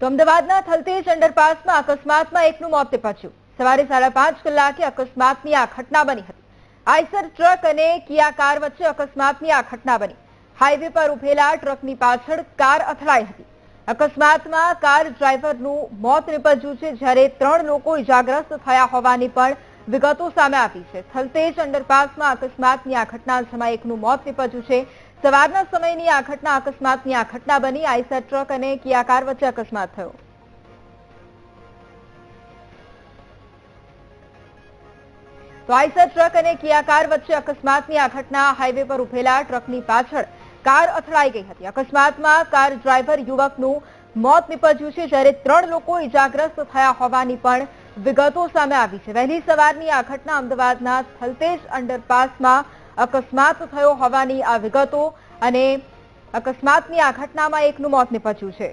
તો અમદાવાદના થલતેજ અંડરપાસમાં અકસ્માતમાં એકનું મોત નિપજ્યું. સવારે સાડા પાંચ કલાકે અકસ્માતની આ ઘટના બની હતી. આઈસર ટ્રક અને કિયા કાર વચ્ચે અકસ્માતની આ ઘટના બની. હાઈવે પર ઉભેલા ટ્રકની પાછળ કાર અથડાઈ હતી. અકસ્માતમાં કાર ડ્રાઈવરનું મોત નિપજ્યું છે જ્યારે ત્રણ લોકો ઇજાગ્રસ્ત થયા હોવાની પણ વિગતો સામે આવી છે. થલતેજ અંડરપાસમાં અકસ્માતની આ ઘટના જેમાં એકનું મોત નિપજ્યું છે. સવારના સમયની આ ઘટના અકસ્માતની આ ઘટના બની. આઈસર ટ્રક અને કિયા કાર વચ્ચે અકસ્માત થયો. તો આઈસર ટ્રક અને કિયા વચ્ચે અકસ્માતની આ ઘટના હાઈવે પર ઉભેલા ટ્રકની પાછળ કાર અથડાઈ ગઈ હતી. અકસ્માતમાં કાર ડ્રાઈવર યુવકનું મોત નિપજ્યું છે. જ્યારે ત્રણ લોકો ઇજાગ્રસ્ત થયા હોવાની પણ વિગતો સામે આવી છે. વહેલી સવારની આ ઘટના અમદાવાદના થલતેજ અંડરપાસમાં અકસ્માત થયો હોવાની આ વિગતો અને અકસ્માતની આ ઘટનામાં એકનું મોત નિપજ્યું છે.